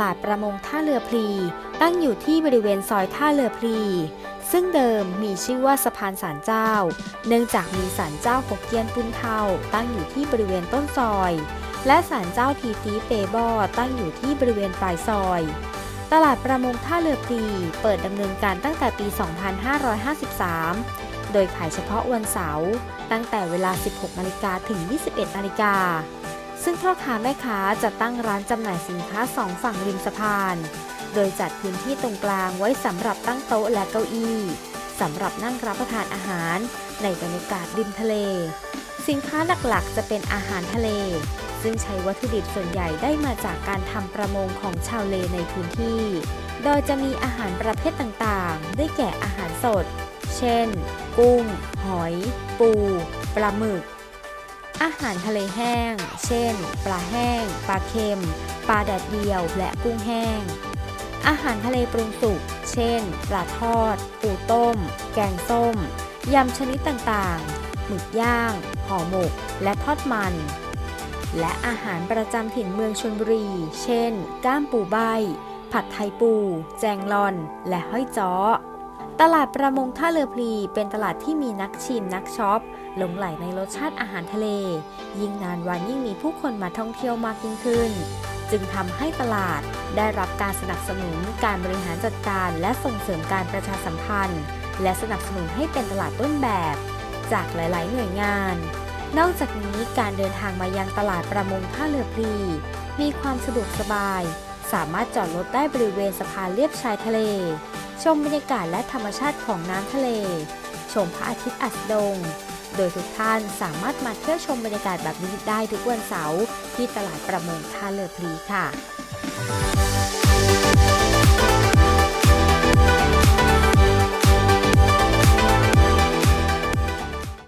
ลาดประมงท่าเรือพลี ตั้งอยู่ที่บริเวณซอยท่าเรือพลี ซึ่งเดิมมีชื่อว่าสะพานศาลเจ้า เนื่องจากมีศาลเจ้าหกเกียนปุนเทาตั้งอยู่ที่บริเวณต้นซอย และศาลเจ้าทีตีเปบอตั้งอยู่ที่บริเวณปลายซอย ตลาดประมงท่าเรือพลีเปิดดำเนินการตั้งแต่ปี 2553 โดยขายเฉพาะวันเสาร์ตั้งแต่เวลา 16นาฬิกาถึง 21นาฬิกา ซึ่งพ่อค้าแม่ค้าจะตั้งร้านจำหน่ายสินค้าสองฝั่งริมสะพาน โดยจัดพื้นที่ตรงกลางไว้สำหรับตั้งโต๊ะและเก้าอี้สำหรับนั่งรับประทานอาหาร ในบรรยากาศริมทะเล สินค้าหลักๆ จะเป็นอาหารทะเล ซึ่งใช้วัตถุดิบส่วนใหญ่ได้มาจากการทำประมงของชาวเลในพื้นที่ โดยจะมีอาหารประเภทต่างๆ ได้แก่อาหารสด เช่น กุ้ง หอย ปู ปลาหมึก อาหารทะเลแห้ง เช่น ปลาแห้ง ปลาเค็ม ปลาแดดเดียว และกุ้งแห้ง อาหารทะเลปรุงสุก เช่น ปลาทอด ปูต้ม แกงส้ม ยำชนิดต่างๆ หมึกย่าง ห่อหมก และทอดมัน และอาหารประจำถิ่นเมืองชลบุรี เช่น ก้ามปูใบ ผัดไทยปู แจงลอน และห้อยจ้อ ตลาดประมงท่าเรือพลีเป็นตลาดที่มีนักชิมนักช็อปหลงไหลในรสชาติอาหารทะเล ยิ่งนานวันยิ่งมีผู้คนมาท่องเที่ยวมากยิ่งขึ้น จึงทำให้ตลาดได้รับการสนับสนุนการบริหารจัดการและส่งเสริมการประชาสัมพันธ์ และสนับสนุนให้เป็นตลาดต้นแบบ จากหลาย ๆ หน่วยงาน นอกจากนี้การเดินทางมายังตลาดประมงท่าเรือพลีมีความสะดวกสบาย สามารถจอดรถได้บริเวณสะพานเลียบชายทะเล ชมบรรยากาศและธรรมชาติของน้ำทะเล ชมพระอาทิตย์อัสดง โดยทุกท่านสามารถมาเที่ยวชมบรรยากาศแบบนี้ได้ทุกวันเสาร์ที่ตลาดประมงท่าเรือพลีค่ะ